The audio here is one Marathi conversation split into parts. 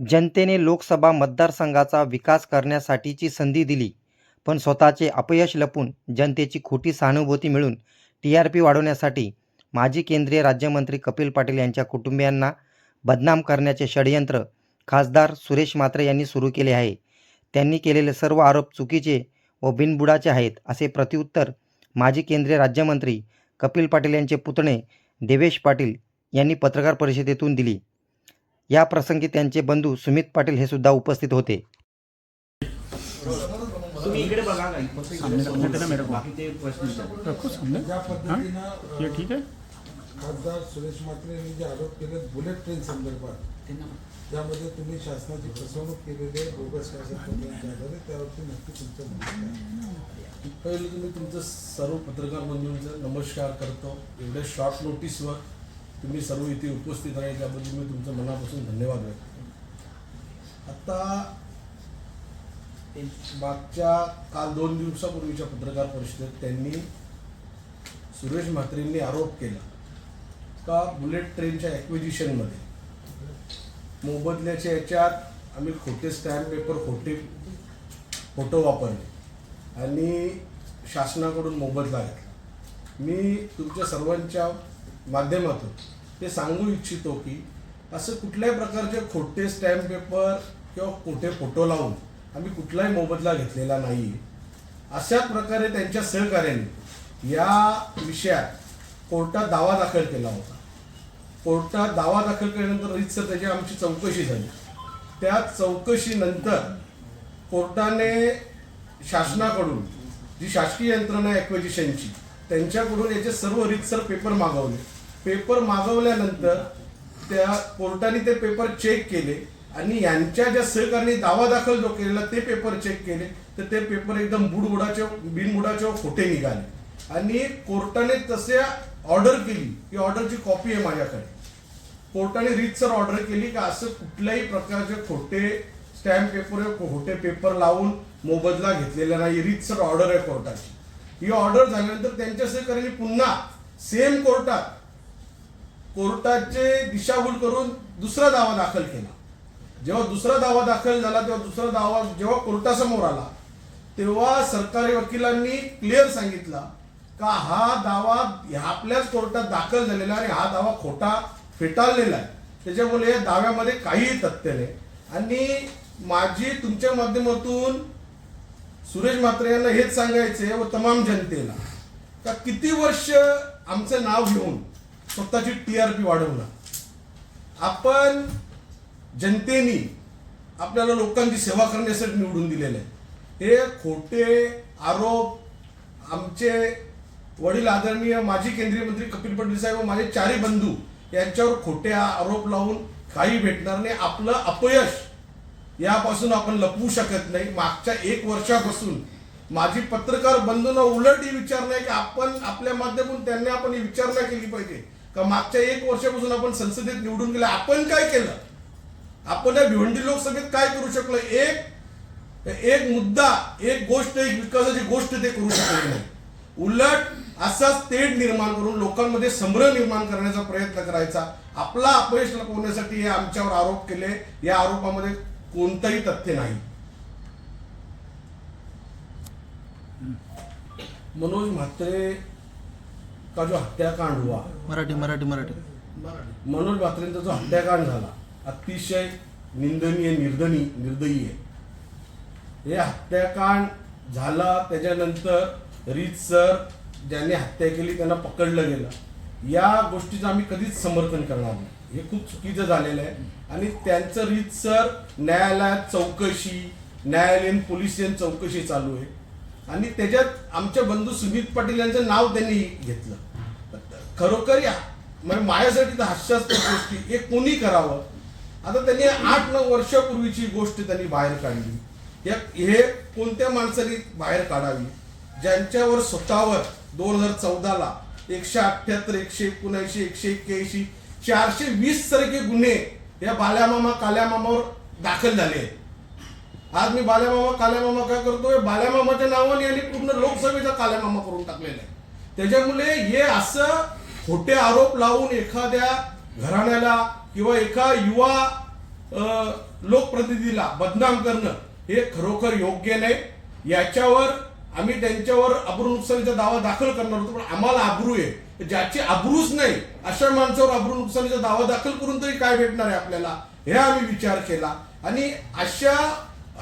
जनतेने लोकसभा मतदारसंघाचा विकास करण्यासाठीची संधी दिली पण स्वतःचे अपयश लपून जनतेची खोटी सहानुभूती मिळून टी आर पी वाढवण्यासाठी माजी केंद्रीय राज्यमंत्री कपिल पाटील यांच्या कुटुंबियांना बदनाम करण्याचे षडयंत्र खासदार सुरेश म्हात्रे यांनी सुरू केले आहे. त्यांनी केलेले सर्व आरोप चुकीचे व बिनबुडाचे आहेत असे प्रत्युत्तर माजी केंद्रीय राज्यमंत्री कपिल पाटील यांचे पुतणे देवेश पाटील यांनी पत्रकार परिषदेतून दिली. या प्रसंगी त्यांचे बंधू सुमित पाटील हे सुद्धा उपस्थित होते. तुम्ही इकडे बघा ये ठीक खासदार सुरेश म्हात्रे यांनी जे आरोप केले बुलेट ट्रेन संदर्भात त्यामध्ये तुम्ही शासनाची फसवणूक केलेली आहे बोगस आधारे त्यावरती नक्की तुमचं म्हणणं? पहिले तुम्ही तुमचं सर्व पत्रकार बंधूंचं नमस्कार करतो. एवढ्या शॉर्ट नोटीसवर तुम्ही सर्व इथे उपस्थित आहे त्याबद्दल मी तुमचं मनापासून धन्यवाद व्यक्त आत्ता आता मागच्या काल दोन दिवसापूर्वीच्या पत्रकार परिषदेत त्यांनी सुरेश म्हात्रेंनी आरोप केला का बुलेट ट्रेनच्या ॲक्विजिशनमध्ये मोबदल्याच्या याच्यात आम्ही खोटे स्टॅम्प पेपर खोटे फोटो वापरले आणि शासनाकडून मोबदला घेतला. मी तुमच्या सर्वांच्या माध्यमातून ते सांगू इच्छितो की असं कुठल्याही प्रकारचे खोटे स्टॅम्प पेपर किंवा खोटे फोटो लावून आम्ही कुठलाही मोबदला घेतलेला नाही. अशाच प्रकारे त्यांच्या सहकार्याने या विषयात कोर्टात दावा दाखल केला होता. कोर्टात दावा दाखल केल्यानंतर रीतसर त्याची आमची चौकशी झाली. त्या चौकशीनंतर कोर्टाने शासनाकडून जी शासकीय यंत्रणा आहे ॲक्विजिशनची त्यांच्याकडून याचे सर्व रीतसर पेपर मागवले. पेपर मागवल्यानंतर त्या कोर्टाने ते पेपर चेक केले आणि यांच्या ज्या सहकार्याने दावा दाखल जो केलेला ते पेपर चेक केले तर ते पेपर एकदम बुडबुडाचे बिनबुडाचे खोटे निघाले. आणि कोर्टाने तसे ऑर्डर केली ही ऑर्डरची कॉपी आहे माझ्याकडे. कोर्टाने रीतसर ऑर्डर केली का असं कुठल्याही प्रकारचे खोटे स्टॅम्प पेपर खोटे पेपर लावून मोबदला घेतलेला नाही रीतसर ऑर्डर आहे कोर्टाची. ही ऑर्डर झाल्यानंतर त्यांच्या सहकार्याने पुन्हा सेम कोर्टात कोर्टाचे दिशाभूल करून दुसरा दावा दाखल केला. जेव्हा दुसरा दावा दाखल झाला तेव्हा दुसरा दावा जेव्हा कोर्टासमोर आला तेव्हा सरकारी वकिलांनी क्लिअर सांगितलं का हा दावा ह्या आपल्याच कोर्टात दाखल झालेला आणि हा दावा खोटा फेटाळलेला आहे. त्याच्यामुळे या दाव्यामध्ये काहीही तथ्य नाही. आणि माझी तुमच्या माध्यमातून सुरेश म्हात्रे यांना हेच सांगायचे व तमाम जनतेला का किती वर्ष आमचं नाव घेऊन स्वतःची टी आर पी वाढवणार आपण जनतेनी आपल्याला लोकांची सेवा करण्यासाठी निवडून दिलेले आहे. हे खोटे आरोप आमचे वडील आदरणीय माजी केंद्रीय मंत्री कपिल पटेल साहेब व माझे चारही बंधू यांच्यावर खोटे आरोप लावून काही भेटणार नाही. आपलं अपयश यापासून आपण लपवू शकत नाही. मागच्या एक वर्षापासून माझी पत्रकार बंधूंना उलट ही विचार नाही की आपण आपल्या माध्यमातून त्यांनी आपण ही विचारणा केली पाहिजे. का मागच्या एक वर्षापासून आपण संसदेत निवडून गेले आपण काय केलं? आपण या भिवंडी लोकसभेत काय करू शकलो? एक एक मुद्दा एक गोष्ट एक विकासाची गोष्ट ते करू शकले नाही. उलट असाच तेढ निर्माण करून लोकांमध्ये संभ्रम निर्माण करण्याचा प्रयत्न करायचा. आपला अपयश लपवण्यासाठी हे आमच्यावर आरोप केले. या आरोपामध्ये कोणतंही तथ्य नाही. मनोज म्हात्रे का जो हत्याकांड हुआ? मराठी मराठी मराठी. मनोज म्हात्रेंचा जो हत्याकांड झाला अतिशय निंदनीय निर्दनी निर्दयी आहे. हे हत्याकांड झाला त्याच्यानंतर रीतसर ज्यांनी हत्या केली त्यांना पकडलं गेलं. या गोष्टीचं आम्ही कधीच समर्थन करणार नाही. हे खूप चुकीचं झालेलं आहे. आणि त्यांचं रीतसर न्यायालयात चौकशी न्यायालयीन पोलिसियन चौकशी चालू आहे. आणि त्याच्यात आमच्या बंधू सुमित पाटील यांचं नाव त्यांनी घेतलं. खरोखर या. म्हणजे माझ्यासाठी तर हास्यास्पद गोष्टी. हे कोणी करावं? आता त्यांनी आठ नऊ वर्षापूर्वीची गोष्ट त्यांनी बाहेर काढली. हे कोणत्या माणसाने बाहेर काढावी? ज्यांच्यावर स्वतःवर दोन हजार चौदाला एकशे अठ्ठ्याहत्तर एकशे एकोणऐंशी एकशे एक्क्याऐंशी चारशे वीस सारखे गुन्हे या बाल्यामामा काल्यामामावर दाखल झाले आहेत. आज मी बाल्यामामा काल्यामामा काय करतोय? बाल्यामामाच्या नावाने यांनी पूर्ण लोकसभेचा काल्यामामा करून टाकलेला आहे. त्याच्यामुळे हे असं खोटे आरोप लावून एखाद्या घराण्याला किंवा एका युवा लोकप्रतिनिधीला बदनाम करणं हे खरोखर योग्य नाही. याच्यावर आम्ही त्यांच्यावर अब्रू नुकसानीचा दावा दाखल करणार होतो पण आम्हाला अब्रू आहे. ज्याची अब्रूच नाही अशा माणसावर अब्रू नुकसानीचा दावा दाखल करून तरी काय भेटणार आहे आपल्याला? हे आम्ही विचार केला. आणि अशा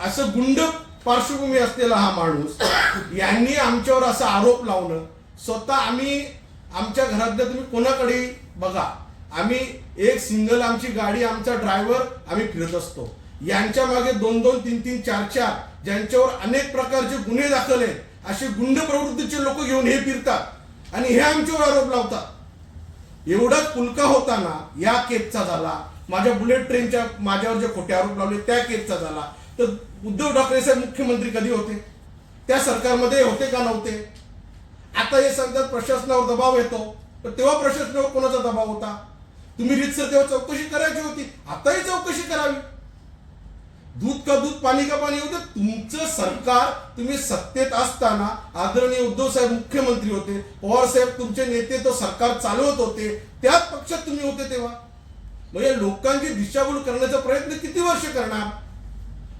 असं गुंड पार्श्वभूमी असलेला हा माणूस यांनी आमच्यावर असा आरोप लावणं स्वतः आम्ही आमच्या घरातल्या तुम्ही कोणाकडे बघा. आम्ही एक सिंगल आमची गाडी आमचा ड्रायव्हर आम्ही फिरत असतो. यांच्या मागे दोन दोन तीन तीन चार चार ज्यांच्यावर अनेक प्रकारचे गुन्हे दाखल आहेत असे गुंड प्रवृत्तीचे लोक घेऊन हे फिरतात आणि हे आमच्यावर आरोप लावतात. एवढा पुलका होताना या केसचा झाला. माझ्या बुलेट ट्रेनच्या माझ्यावर जे खोटे आरोप लावले त्या केसचा झाला. तर उद्धव ठाकरे साहेब मुख्यमंत्री कधी होते? त्या सरकारमध्ये होते का नव्हते? आता हे सांगतात प्रशासनावर दबाव येतो. पण तेव्हा प्रशासनावर कोणाचा दबाव होता? तुम्ही रीतसर तेव्हा चौकशी करायची होती. आताही चौकशी करावी. दूध का दूध पाणी का पाणी होतं? तुमचं सरकार तुम्ही सत्तेत असताना आदरणीय उद्धव साहेब मुख्यमंत्री होते. पवार साहेब तुमचे नेते तो सरकार चालवत होते. त्याच पक्षात तुम्ही होते तेव्हा. म्हणजे लोकांची दिशाभूल करण्याचा प्रयत्न किती वर्ष करणार?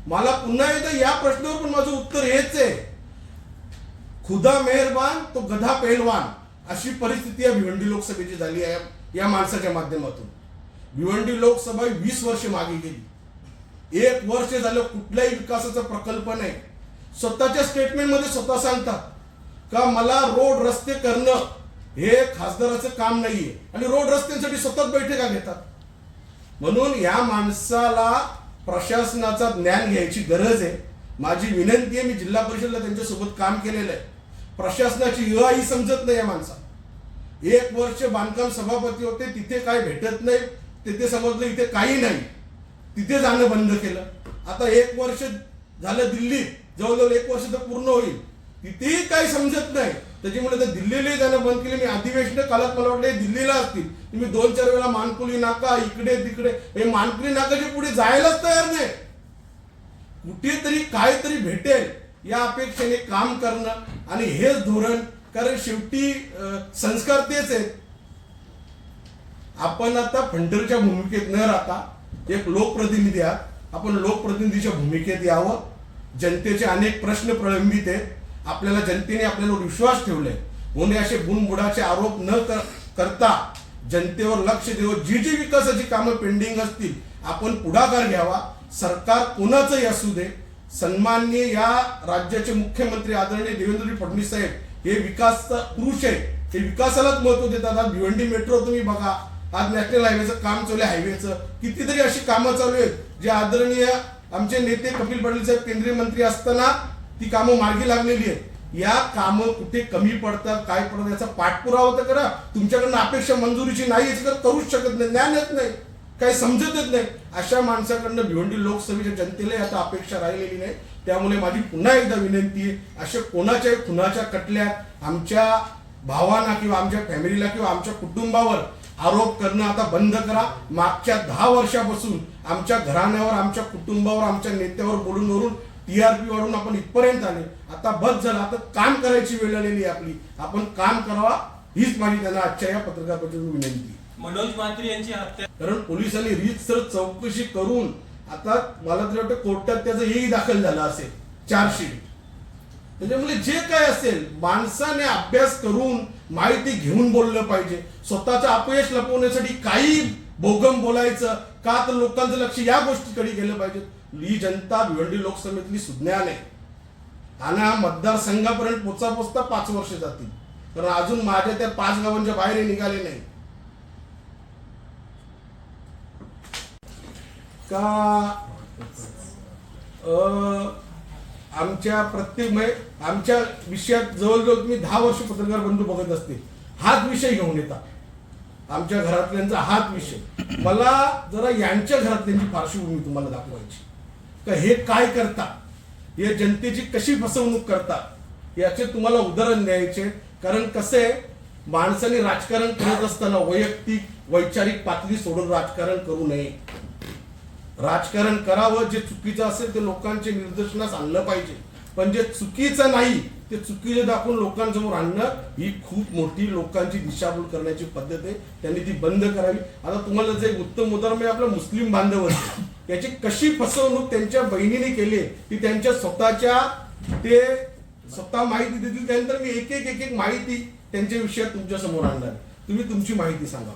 मला पुन्हा एकदा या प्रश्नावर पण माझं उत्तर हेच आहे. खुदा मेहरबान तो गधा पेहलवान. अशी परिस्थिती या भिवंडी लोकसभेची झाली आहे या माणसाच्या माध्यमातून. भिवंडी लोकसभा वीस वर्ष मागे गेली. एक वर्ष झालं कुठल्याही विकासाचा प्रकल्प नाही. स्वतःच्या स्टेटमेंटमध्ये स्वतः सांगतात का मला रोड रस्ते करणं हे खासदाराचं काम नाहीये. आणि रोड रस्त्यांसाठी सतत बैठका घेतात. म्हणून या माणसाला प्रशासनाचा ज्ञान घ्यायची गरज आहे. माझी विनंती आहे मी जिल्हा परिषदला त्यांच्यासोबत काम केलेलं आहे. प्रशासनाची य ही समजत नाही या माणसा एक वर्ष बांधकाम सभापती होते तिथे काय भेटत नाही तिथे समजलं इथे काही नाही. तिथे जाणं बंद केलं. आता एक वर्ष झालं दिल्लीत जवळजवळ एक वर्ष तर पूर्ण होईल. तिथेही काही समजत नाही. त्याच्यामुळे तर दिल्लीला जाणं बंद केलं. मी अधिवेशन कालात मला वाटलं दिल्लीला असतील. तुम्ही दोन चार वेळा मानकुली नाका इकडे तिकडे. हे मानकुली नाकाच्या पुढे जायलाच तयार नाही. कुठेतरी काहीतरी भेटेल. या अपेक्षेने काम करणं आणि हेच धोरण कारण शेवटी संस्कार तेच आहेत. आपण आता फंडरच्या भूमिकेत न राहता एक लोकप्रतिनिधी आहात. आपण लोकप्रतिनिधीच्या भूमिकेत यावं. जनतेचे अनेक प्रश्न प्रलंबित आहेत. आपल्याला जनतेने आपल्यावर विश्वास ठेवलाय. म्हणून असे बुणबुडाचे आरोप न कर- करता जनतेवर लक्ष देऊन जी जी विकासाची कामं पेंडिंग असतील आपण पुढाकार घ्यावा. सरकार कोणाचंही असू दे सन्माननीय या राज्याचे मुख्यमंत्री आदरणीय देवेंद्रजी फडणवीस साहेब हे विकास पुरुष आहे ते विकासालाच महत्त्व देतात. आज भिवंडी मेट्रो तुम्ही बघा आज नॅशनल हायवेचं काम चालू आहे हायवेचं. कितीतरी अशी कामं चालू आहेत जे आदरणीय आमचे नेते कपिल पाटील साहेब केंद्रीय मंत्री असताना ती कामं मार्गी लागलेली आहेत. या कामं कुठे कमी पडतात काय पडतात याचा पाठपुरावा तर करा. तुमच्याकडनं अपेक्षा मंजुरीची नाही याची तर करूच शकत नाही ज्ञान येत नाही. काही समजतच नाही. अशा माणसाकडनं भिवंडी लोकसभेच्या जनतेला आता अपेक्षा राहिलेली नाही. त्यामुळे माझी पुन्हा एकदा विनंती आहे अशा कोणाच्याही खुनाच्या कटल्यात आमच्या भावांना किंवा आमच्या फॅमिलीला किंवा आमच्या कुटुंबावर आरोप करणं आता बंद करा. मागच्या दहा वर्षापासून आमच्या घराण्यावर आमच्या कुटुंबावर आमच्या नेत्यावर बोलून वरून टी आर पी वाढून आपण इथपर्यंत आले. आता बस झालं आता काम करायची वेळ आलेली आहे आपली. आपण काम करावा हीच माझी त्यांना आजच्या या पत्रकार परिषदेत विनंती आहे. मनोज मात्री यांची हत्या. कारण पोलिसांनी रीतसर चौकशी करून आता मला तरी वाटतं कोर्टात त्याचं हेही दाखल झालं असेल चार्जशीट त्याच्यामुळे जे काय असेल माणसाने अभ्यास करून माहिती घेऊन बोललं पाहिजे. स्वतःचं अपयश लपवण्यासाठी काही भोगम बोलायचं का तर लोकांचं लक्ष या गोष्टीकडे गेलं पाहिजे. ही जनता भिवंडी लोकसभेतली सुज्ञान आहे. आणि हा मतदारसंघापर्यंत पोचा पोचता पाच वर्ष जातील. कारण अजून माझ्या त्या पाच गावांच्या बाहेर निघाले नाही का आमच्या प्रत्येक म्हणजे आमच्या विषयात जवळजवळ तुम्ही दहा वर्ष पत्रकार बंधू बघत असतील हाच विषय घेऊन येतात आमच्या घरातल्यांचा हाच विषय. मला जरा यांच्या घरातल्यांची पार्श्वभूमी तुम्हाला दाखवायची. का हे काय करता? हे जनतेची कशी फसवणूक करता? याचे तुम्हाला उदाहरण द्यायचे. कारण कसे माणसाने राजकारण करत असताना वैयक्तिक वैचारिक पातळी सोडून राजकारण करू नये. राजकारण करावं जे चुकीचं असेल ते लोकांचे निदर्शनास आणलं पाहिजे. पण जे चुकीचं नाही ते चुकीचे दाखवून लोकांसमोर आणणं ही खूप मोठी लोकांची दिशाभूल करण्याची पद्धत आहे. त्यांनी ती बंद करावी. आता तुम्हाला जे उत्तम उदाहरण म्हणजे आपलं मुस्लिम बांधव याची कशी फसवणूक त्यांच्या बहिणीने केली ती त्यांच्या स्वतःच्या ते स्वतः माहिती देतील. त्यानंतर मी एक एक एक एक माहिती त्यांच्या विषयात तुमच्यासमोर आणणार तुम्ही तुमची माहिती सांगा.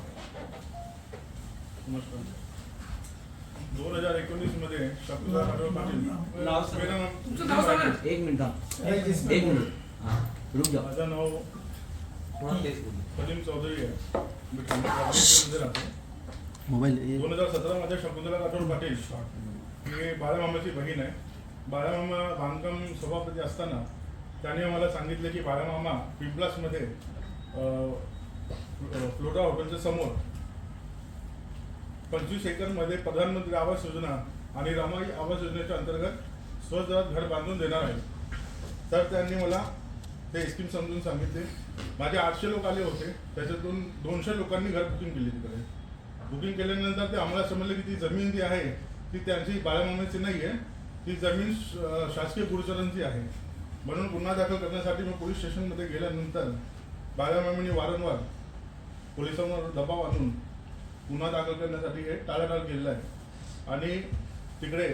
दोन हजार एकोणीसमध्ये शकुंतला आढाव पाटील नाव सांगा. मेरा नाम- तुमचं नाव सांगा ना. एक मिनिट थांब. एक मिनिट हा. रुक जाओ माझं नाव. सलीम चौधरी आहे मी ठाणे राहतो दोन हजार सतरा मध्ये शकुंतला राठोड पाटील ही बाळामामाची बहीण आहे बाळामामा बांधकाम सभापती असताना त्याने आम्हाला सांगितले की बाळामामा पिंपलासमध्ये अं, फ्लोरा हॉटेलच्या समोर पंचवीस एकरमध्ये प्रधानमंत्री आवास योजना आणि रमाई आवास योजनेच्या अंतर्गत स्वतः घर बांधून देणार आहे. तर त्यांनी मला ते स्कीम समजून सांगितले. माझे आठशे लोक आले होते. त्याच्यातून दोनशे लोकांनी घर बुकिंग केली तिकडे. बुकिंग केल्यानंतर ते आम्हाला समजलं की ती जमीन जी आहे ती त्यांची बाळामामाची नाही आहे ती जमीन श- शासकीय गुरुचरणची आहे. म्हणून गुन्हा दाखल करण्यासाठी मी पोलीस स्टेशनमध्ये गेल्यानंतर बाळामामीने वारंवार पोलिसांवर दबाव आणून गुन्हा दाखल करण्यासाठी हे टाळाटाळ केलेलं आहे. आणि तिकडे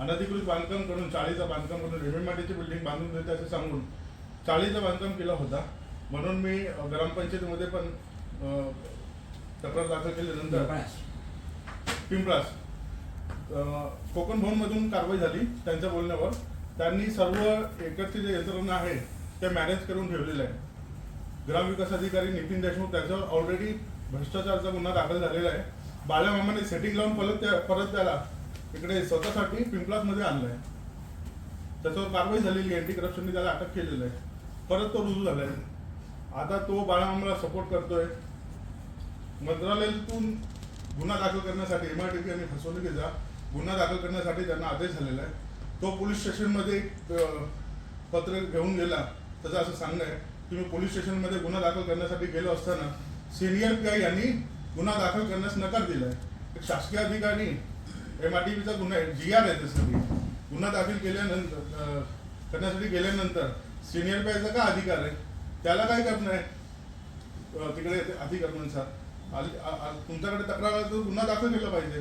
अनधिकृत बांधकाम करून चाळीचं बांधकाम करून रेल्वे माटीची बिल्डिंग बांधून देते असं सांगून चाळीचं बांधकाम केलं होता. म्हणून मी ग्रामपंचायतीमध्ये पण तक्रार दाखल केल्यानंतर पिंपळास. कोकण भवनमधून कारवाई झाली त्यांच्या बोलण्यावर. त्यांनी सर्व एकरची जे यंत्रणा आहे ते मॅनेज करून ठेवलेलं आहे. ग्रामविकास अधिकारी नितीन देशमुख त्याच्यावर ऑलरेडी भ्रष्टाचाराचा गुन्हा दाखल झालेला आहे. बाळामामाने सेटिंग लावून परत त्या परत त्याला इकडे स्वतःसाठी पिंपलासमध्ये आणलंय. त्याच्यावर कारवाई झालेली अँटी करप्शनने त्याला अटक केलेलं आहे. परत तो रुजू झालाय. आता तो बाळामामाला सपोर्ट करतोय. मंत्रालयातून गुन्हा दाखल करण्यासाठी एम आर टी पी आणि फसवणुकीचा गुन्हा दाखल करण्यासाठी त्यांना आदेश झालेला आहे. तो पोलीस स्टेशनमध्ये एक पत्र घेऊन गेला. त्याचं असं सांगणं आहे. की मी पोलीस स्टेशनमध्ये गुन्हा दाखल करण्यासाठी गेलो असताना सिनियर पी आय यांनी गुन्हा दाखल करण्यास नकार दिला आहे एक शासकीय अधिकारी एम आर टी पीचा गुन्हा आहे जी आर आहे त्यासाठी. गुन्हा दाखल केल्यानंतर करण्यासाठी गेल्यानंतर सिनियर पी का अधिकार आहे? त्याला काय करणं आहे? तिकडे ते तुमच्याकडे तक्रार आला तर गुन्हा दाखल केला पाहिजे.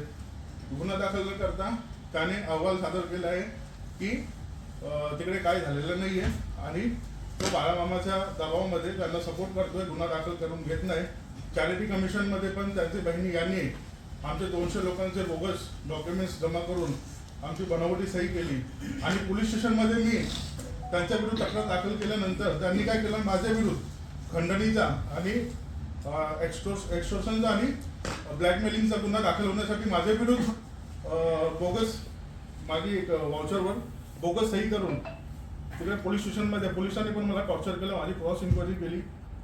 गुन्हा दाखल न करता त्याने अहवाल सादर केला आहे की तिकडे काय झालेलं नाही आहे आणि तो बाळामामाच्या दबावामध्ये त्यांना सपोर्ट करतोय गुन्हा दाखल करून घेत नाही. चॅरिटी कमिशनमध्ये पण त्यांची बहिणी यांनी आमचे दोनशे लोकांचे बोगस डॉक्युमेंट्स जमा करून आमची बनावटी सही केली. आणि पोलीस स्टेशनमध्ये मी त्यांच्या विरुद्ध तक्रार दाखल केल्यानंतर त्यांनी काय केलं? माझ्या विरुद्ध खंडणीचा आणि एक्स्टोर्स एक्स्टोर्शनचा आणि ब्लॅकमेलिंगचा गुन्हा दाखल होण्यासाठी माझ्या विरुद्ध बोगस माझी एक वाउचरवर बोगस सही करून तिकडे पोलीस स्टेशनमध्ये पोलिसांनी पण मला टॉर्चर केलं माझी क्रॉस इन्क्वायरी केली.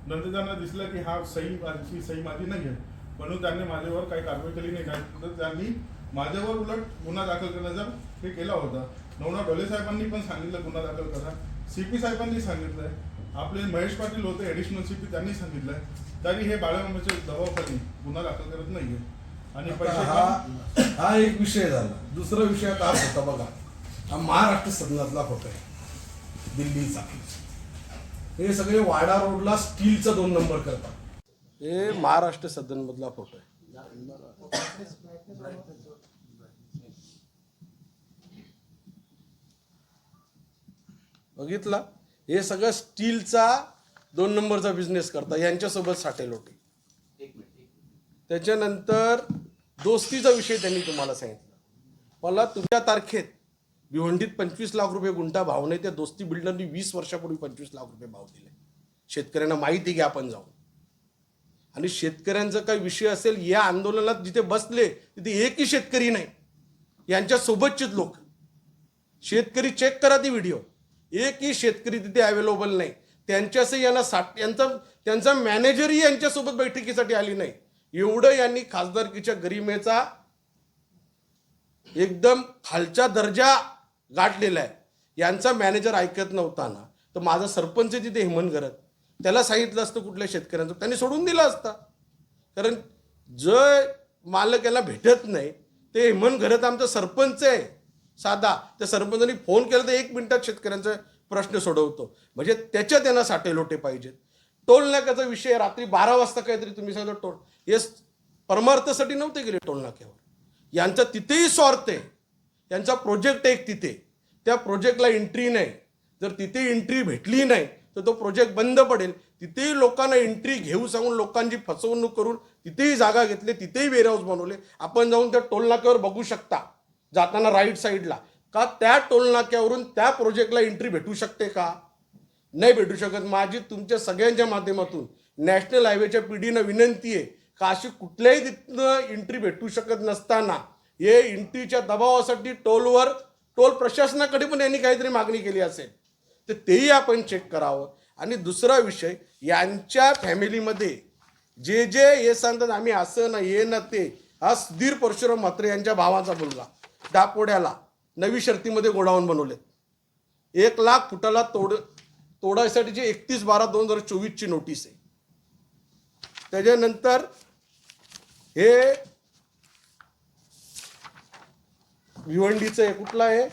नंतर त्यांना दिसलं की हा सही माझी सही माझी नाही आहे म्हणून त्यांनी माझ्यावर काही कारवाई केली नाही. त्यानंतर त्यांनी माझ्यावर उलट गुन्हा दाखल करण्याचा हे केला होता. नवना डोले साहेबांनी पण सांगितलं गुन्हा दाखल करा. सी पी साहेबांनी सांगितलंय. आपले महेश पाटील होते ॲडिशनल सी पी त्यांनी सांगितलंय. तरी हे बाळामामाच्या दबावाखाली गुन्हा दाखल करत नाहीये. आणि पैसे हा हा एक विषय झाला. दुसरा विषय आता होता बघा. हा महाराष्ट्र सदनातला फोटो आहे दिल्लीचा. हे सगळे वाडा रोडला स्टीलचा दोन नंबर करतात. हे महाराष्ट्र सदन मधला फोटो आहे. बघितला? हे सगळं स्टीलचा दोन नंबरचा बिझनेस करता. यांच्यासोबत साठेल त्याच्यानंतर दोस्तीचा विषय त्यांनी तुम्हाला सांगितला. मला तुमच्या तारखेत भिवंडीत पंचवीस लाख रुपये गुंठा भाव नाही त्या दोस्ती बिल्डरनी वीस वर्षापूर्वी पंचवीस लाख रुपये भाव दिले. शेतकऱ्यांना माहिती घ्या आपण जाऊन. आणि शेतकऱ्यांचा काही विषय असेल या आंदोलनात जिथे बसले तिथे एकही शेतकरी नाही. यांच्या सोबतचेच लोक. शेतकरी चेक करा ती व्हिडिओ एकही शेतकरी तिथे अवेलेबल नाही. त्यांच्यासही यांना साठ यांचा त्यांचा मॅनेजरही यांच्यासोबत बैठकीसाठी आली नाही. एवढं यांनी खासदारकीच्या गरिमेचा एकदम खालचा दर्जा गाठलेला आहे. यांचा मॅनेजर ऐकत नव्हता ना तर माझा सरपंच आहे तिथे हेमन करत त्याला सांगितलं असतं कुठल्या शेतकऱ्यांचं. त्यांनी सोडून दिलं असता. कारण जे मालक याला भेटत नाही ते हेमन घरत आमचा सरपंच आहे. साधा त्या सरपंचांनी फोन केला तर एक मिनिटात शेतकऱ्यांचा प्रश्न सोडवतो. म्हणजे त्याच्या त्यांना साठे लोटे पाहिजेत. टोल नाक्याचा विषय रात्री बारा वाजता काहीतरी तुम्ही सांगितलं टोल. हे परमार्थासाठी नव्हते गेले टोल नाक्यावर. यांचा तिथेही स्वार्थ आहे. त्यांचा प्रोजेक्ट एक तिथे. त्या प्रोजेक्टला एंट्री नाही. जर तिथे एंट्री भेटली नाही तर तो प्रोजेक्ट बंद पडेल. तिथेही लोकांना एंट्री घेऊ सांगून लोकांची फसवणूक करून तिथेही जागा घेतली तिथेही वेअरहाऊस बनवले. आपण जाऊन त्या टोलनाक्यावर बघू शकता जाताना राईट साईडला का त्या टोलनाक्यावरून त्या प्रोजेक्टला एंट्री भेटू शकते का? नाही भेटू शकत. माझी तुमच्या सगळ्यांच्या माध्यमातून नॅशनल हायवेच्या पिढीनं विनंती आहे का अशी कुठल्याही तिथनं एंट्री भेटू शकत नसताना हे इंटीच्या दबावासाठी टोलवर टोल प्रशासनाकडे पण यांनी काहीतरी मागणी केली असेल. तर तेही आपण चेक करावं. आणि दुसरा विषय यांच्या फॅमिलीमध्ये जे जे हे सांगतात आम्ही असं ना हे ना ते. हा सुधीर परशुराम म्हात्रे यांच्या भावाचा मुलगा दापोड्याला नवी शर्तीमध्ये गोडाऊन बनवलेत. एक लाख फुटाला तोड तोडायसाठीची एकतीस बारा दोन हजार चोवीसची नोटीस आहे. त्याच्यानंतर हे भिवंडीचं आहे कुठलं आहे?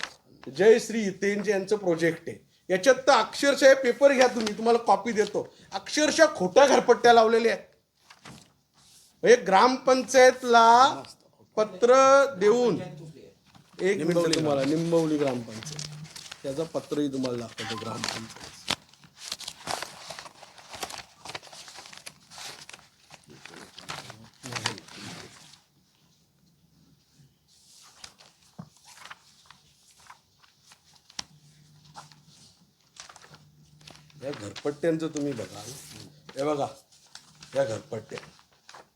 जय श्री हितेंज यांचं प्रोजेक्ट आहे. याच्यात तर अक्षरशः पेपर घ्या तुम्ही तुम्हाला कॉपी देतो. अक्षरशः खोट्या घरपट्ट्या लावलेल्या आहेत. ग्रामपंचायतला पत्र देऊन एक मिनिट तुम्हाला निंबवली ग्रामपंचायत. त्याचं पत्रही तुम्हाला दाखवतो ग्रामपंचायत या घरपट्ट्यांचं तुम्ही बघा. हे बघा या घरपट्ट्या.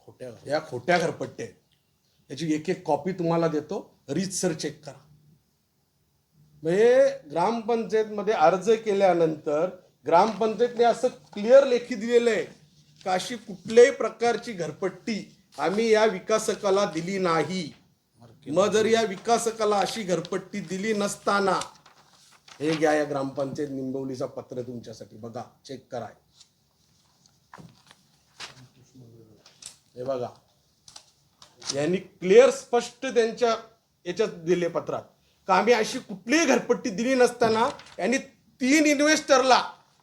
खोट्या या खोट्या घरपट्ट्या आहेत. याची एक एक कॉपी तुम्हाला देतो. रीतसर चेक करा. म्हणजे ग्रामपंचायतमध्ये अर्ज केल्यानंतर ग्रामपंचायतने असं क्लिअर लेखी दिलेलं आहे का अशी कुठल्याही प्रकारची घरपट्टी आम्ही या विकासकाला दिली नाही. मग जर या विकासकाला अशी घरपट्टी दिली नसताना हे घ्या या ग्रामपंचायत निंबवलीचा पत्र तुमच्यासाठी. बघा चेक करा. हे बघा. यांनी क्लिअर स्पष्ट त्यांच्या याच्यात दिले पत्रात. का आम्ही अशी कुठलीही घरपट्टी दिली नसताना यांनी तीन इन्व्हेस्टरला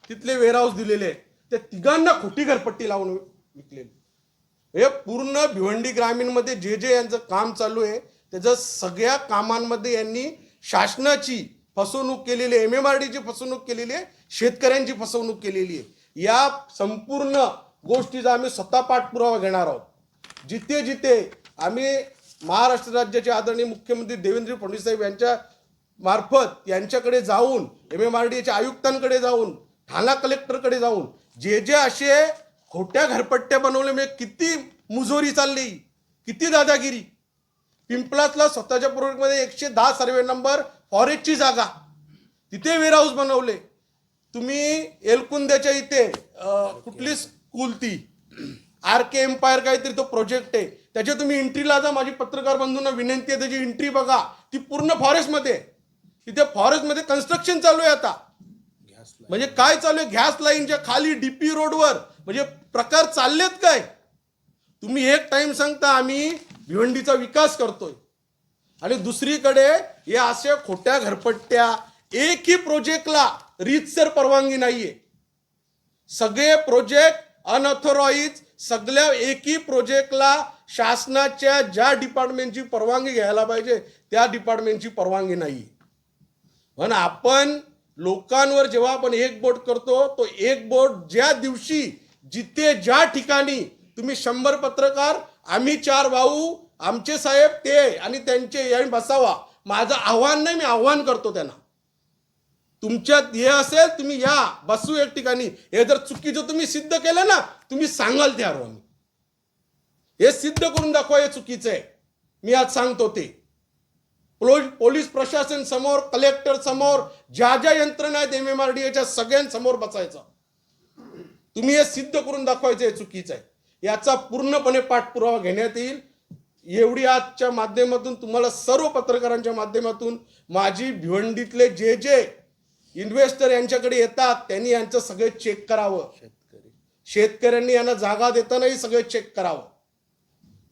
तिथले वेअरहाऊस दिलेले. त्या तिघांना खोटी घरपट्टी लावून विकलेली. हे पूर्ण भिवंडी ग्रामीणमध्ये जे जे यांचं काम चालू आहे त्याचं सगळ्या कामांमध्ये यांनी शासनाची फसवणूक केलेली आहे. एम एम आर डीची फसवणूक केलेली आहे. शेतकऱ्यांची फसवणूक केलेली आहे. या संपूर्ण गोष्टीचा आम्ही स्वतः पाठपुरावा घेणार आहोत. जिथे जिथे आम्ही महाराष्ट्र राज्याचे आदरणीय मुख्यमंत्री देवेंद्र फडणवीस साहेब यांच्या मार्फत यांच्याकडे जाऊन एम एम आर डीच्या आयुक्तांकडे जाऊन ठाणा कलेक्टरकडे जाऊन जे जे असे खोट्या घरपट्ट्या बनवले म्हणजे किती मुजोरी चालली किती दादागिरी पिंपलातला स्वतःच्या प्रोजेक्टमध्ये एकशे दहा सर्वे नंबर फॉरेस्टची जागा. तिथे वेअरहाऊस बनवले. तुम्ही एलकुंद्याच्या इथे कुठली स्कूल ती? आर के एम्पायर काहीतरी तो प्रोजेक्ट आहे. त्याच्या तुम्ही एंट्रीला जा माझी पत्रकार बंधूंना विनंती आहे त्याची एंट्री बघा. ती पूर्ण फॉरेस्टमध्ये आहे. तिथे फॉरेस्टमध्ये कन्स्ट्रक्शन चालू आहे आता. म्हणजे काय चालू आहे? गॅस लाईनच्या खाली डीपी रोडवर म्हणजे प्रकार चाललेत काय? तुम्ही एक टाइम सांगता आम्ही भिवंडीचा विकास करतोय. आणि दुसरीकडे या अशा खोट्या घरपट्ट्या एकही प्रोजेक्टला रीतसर परवानगी नाहीये. सगळे प्रोजेक्ट अनऑथोराईज सगळ्या एकही प्रोजेक्टला शासनाच्या ज्या डिपार्टमेंटची परवानगी घ्यायला पाहिजे त्या डिपार्टमेंटची परवानगी नाही पण आपण लोकांवर जेव्हा आपण एक बोट करतो तो एक बोट ज्या दिवशी जिथे ज्या ठिकाणी तुम्ही शंभर पत्रकार आम्ही चार भाऊ आमचे साहेब ते आणि त्यांचे यांनी बसावा. माझं आव्हान नाही मी आव्हान करतो त्यांना. तुमच्यात हे असेल तुम्ही या बसू एक ठिकाणी. हे जर चुकीचं तुम्ही सिद्ध केलं ना तुम्ही सांगाल त्या आम्ही. हे सिद्ध करून दाखवा हे चुकीचं आहे. मी आज सांगतो ते. पोलीस पोलीस प्रशासन समोर कलेक्टर समोर ज्या ज्या यंत्रणा आहेत एम एम आर डी एच्या सगळ्यांसमोर बसायचं. तुम्ही हे सिद्ध करून दाखवायचं हे चुकीचं आहे. याचा पूर्णपणे पाठपुरावा घेण्यात येईल. एवढी आजच्या माध्यमातून तुम्हाला सर्व पत्रकारांच्या माध्यमातून माझी भिवंडीतले जे जे इन्व्हेस्टर यांच्याकडे येतात त्यांनी यांचं सगळे चेक करावं. शेतकरी. शेतकऱ्यांनी यांना जागा देतानाही सगळे चेक करावं.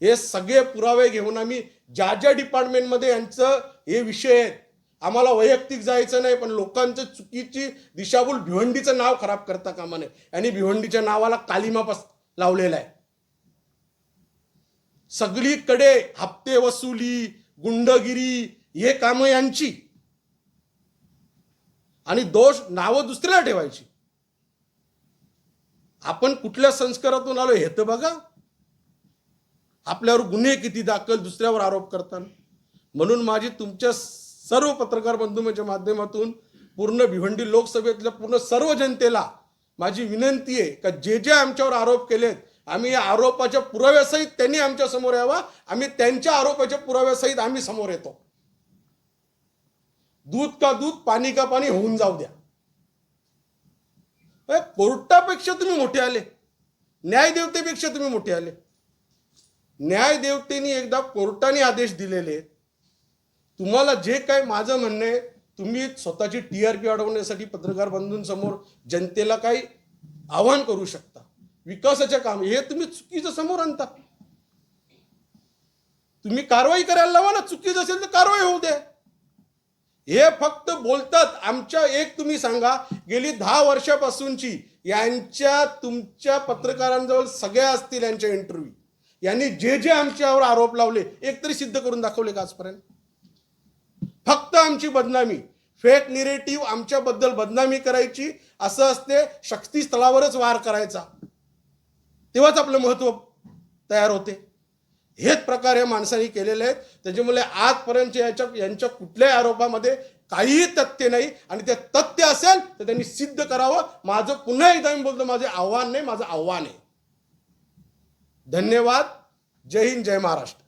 हे सगळे पुरावे घेऊन आम्ही ज्या ज्या डिपार्टमेंटमध्ये यांचं हे विषय आहेत आम्हाला वैयक्तिक जायचं नाही पण लोकांचं चुकीची दिशाभूल भिवंडीचं नाव खराब करता कामा नये. आणि भिवंडीच्या नावाला कालिमा पस लावलेला आहे. सगळीकडे हप्ते वसुली गुंडगिरी हे कामं यांची. आणि दोष नावं दुसऱ्याला ठेवायची. आपण कुठल्या संस्कारातून आलो हे तर बघा. आपल्यावर गुन्हे किती दाखल दुसऱ्यावर आरोप करताना. म्हणून माझी तुमच्या सर्व पत्रकार बंधूंच्या माध्यमातून पूर्ण भिवंडी लोकसभेतल्या पूर्ण सर्व जनतेला माझी विनंती आहे का जे जे आमच्यावर आरोप केलेत आम्ही आरोपाच्या पुराव्यासहित त्यांनी आमच्यासमोर यावा. आम्ही त्यांच्या आरोपाच्या पुराव्यासहित आम्ही समोर येतो. दूध का दूध पाणी का पाणी होऊन जाऊ द्या. कोर्टापेक्षा तुम्ही मोठे आले. न्यायदेवतेपेक्षा तुम्ही मोठे आले. न्यायदेवतेने एकदा कोर्टाने आदेश दिलेले. तुम्हाला जे काय माझं म्हणणं आहे तुम्ही स्वतःची टी आर पी वाढवण्यासाठी पत्रकार बंधूंसमोर जनतेला काही आव्हान करू शकता. विकासाचे काम. हे तुम्ही चुकीचं समोर आणता. तुम्ही कारवाई करायला लावा ना. चुकीचं असेल तर कारवाई होऊ द्या. हे फक्त बोलतात. आमच्या एक तुम्ही सांगा गेली दहा वर्षापासूनची यांच्या तुमच्या पत्रकारांजवळ सगळ्या असतील यांच्या इंटरव्ह्यू यांनी जे जे आमच्यावर आरोप लावले एक तरी सिद्ध करून दाखवले का आजपर्यंत? फक्त आमची बदनामी. फेक निरेटिव्ह आमच्याबद्दल बदनामी करायची. असं असते शक्ती स्थळावरच वार करायचा. तेव्हाच आपलं महत्त्व तयार होते. हेच प्रकार या माणसांनी केलेले आहेत. त्याच्यामुळे आजपर्यंत याच्या यांच्या कुठल्याही आरोपामध्ये काहीही तथ्य नाही. आणि ते तथ्य असेल तर त्यांनी सिद्ध करावं. माझं पुन्हा एकदा मी बोलतो माझे आव्हान नाही माझं आव्हान आहे. धन्यवाद. जय हिंद जय महाराष्ट्र.